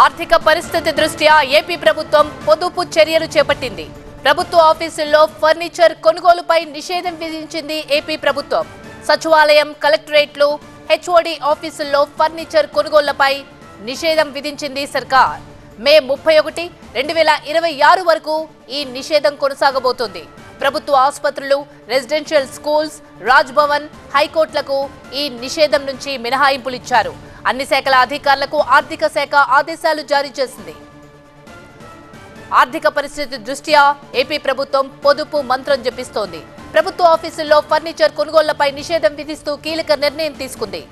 ఆర్థిక పరిస్థితి దృష్ట్యా ఏపీ ప్రభుత్వం పొదుపు చర్యలు చేపట్టింది. ప్రభుత్వ ఆఫీసుల్లో ఫర్నిచర్ కొనుగోలుపై నిషేధం విధించింది ఏపీ ప్రభుత్వం. సచివాలయం కలెక్టరేట్లు హెచ్ఓడి ఆఫీసుల్లో ఫర్నిచర్ కొనుగోళ్ళపై నిషేధం విధించింది సర్కార్. మే ముప్పై ఒకటి రెండు వేల ఇరవై ఆరు వరకు ఈ నిషేధం కొనసాగబోతోంది. ప్రభుత్వ ఆసుపత్రులు రెసిడెన్షియల్ స్కూల్స్ రాజ్భవన్ హైకోర్టులకు ఈ నిషేధం నుంచి మినహాయింపులు ఇచ్చారు అన్ని శాఖల అధికారులకు ఆర్థిక శాఖ ఆదేశాలు జారీ చేసింది. ఆర్థిక పరిస్థితి దృష్ట్యా ఏపీ ప్రభుత్వం పొదుపు మంత్రం జపిస్తోంది. ప్రభుత్వ ఆఫీసుల్లో ఫర్నిచర్ కొనుగోళ్ళపై నిషేధం విధిస్తూ కీలక నిర్ణయం తీసుకుంది.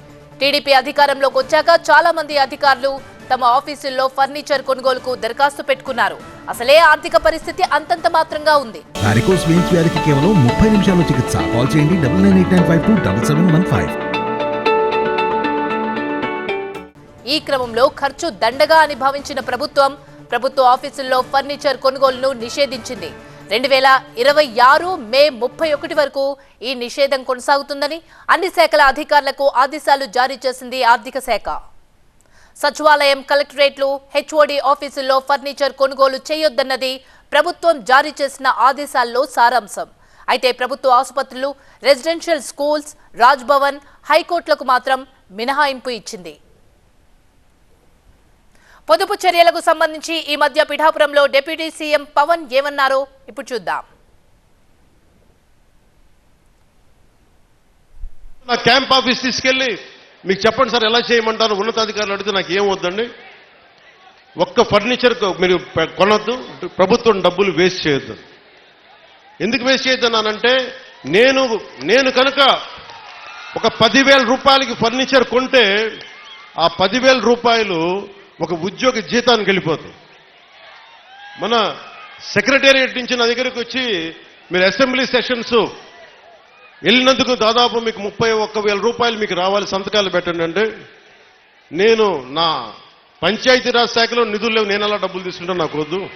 టీడీపీ అధికారంలోకి వచ్చాక చాలా మంది అధికారులు తమ ఆఫీసుల్లో ఫర్నిచర్ కొనుగోలుకు దరఖాస్తు పెట్టుకున్నారు. అసలే ఆర్థిక పరిస్థితి అంతంత మాత్రంగా ఉంది. కేవలం ముప్పై నిమిషాల్లో చికిత్స. కాల్ చేయండి ఈ క్రమంలో ఖర్చు దండగా అని భావించిన ప్రభుత్వం ప్రభుత్వ ఆఫీసుల్లో ఫర్నిచర్ కొనుగోలును నిషేధించింది. రెండు వేల ఇరవై ఆరు మే ముప్పై ఒకటి వరకు ఈ నిషేధం కొనసాగుతుందని అన్ని శాఖల అధికారులకు ఆదేశాలు జారీ చేసింది ఆర్థిక శాఖ. సచివాలయం కలెక్టరేట్లు హెచ్ఓడి ఆఫీసుల్లో ఫర్నిచర్ కొనుగోలు చేయొద్దన్నది ప్రభుత్వం జారీ చేసిన ఆదేశాల్లో సారాంశం. అయితే ప్రభుత్వ ఆసుపత్రులు రెసిడెన్షియల్ స్కూల్స్ రాజ్భవన్ హైకోర్టులకు మాత్రం మినహాయింపు ఇచ్చింది. పొదుపు చర్యలకు సంబంధించి ఈ మధ్య పిఠాపురంలో డిప్యూటీ సీఎం పవన్ ఏమన్నారో ఇప్పుడు చూద్దాం. నా క్యాంప్ ఆఫీస్ తీసుకెళ్ళి మీకు చెప్పండి సార్ ఎలా చేయమంటారు? ఉన్నతాధికారులు అడిగితే నాకు ఏం వద్దండి? ఒక్క ఫర్నిచర్ మీరు పె- కొనొద్దు. ప్రభుత్వం డబ్బులు వేస్ట్ చేయొద్దు. ఎందుకు వేస్ట్ చేయొద్దన్నానంటే నేను నేను కనుక ఒక పదివేల రూపాయలకి ఫర్నిచర్ కొంటే ఆ పదివేల రూపాయలు ఒక ఉద్యోగ జీతానికి వెళ్ళిపోతుంది మన సెక్రటేరియట్ నుంచి నా దగ్గరికి వచ్చి మీరు అసెంబ్లీ సెషన్స్ వెళ్ళినందుకు దాదాపు మీకు ముప్పై ఒక్క వేల రూపాయలు మీకు రావాలి సంతకాలు పెట్టండి. అంటే నేను నా పంచాయతీరాజ్ శాఖలో నిధులు లేవు నేను అలా డబ్బులు తీసుకుంటాను నాకు వద్దు.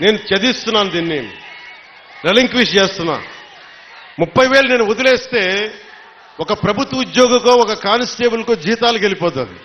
నేను చదివిస్తున్నాను దీన్ని రెలింక్విష్ చేస్తున్నా. ముప్పై వేలు నేను వదిలేస్తే ఒక ప్రభుత్వ ఉద్యోగికో ఒక కానిస్టేబుల్కో జీతాలకు వెళ్ళిపోతుంది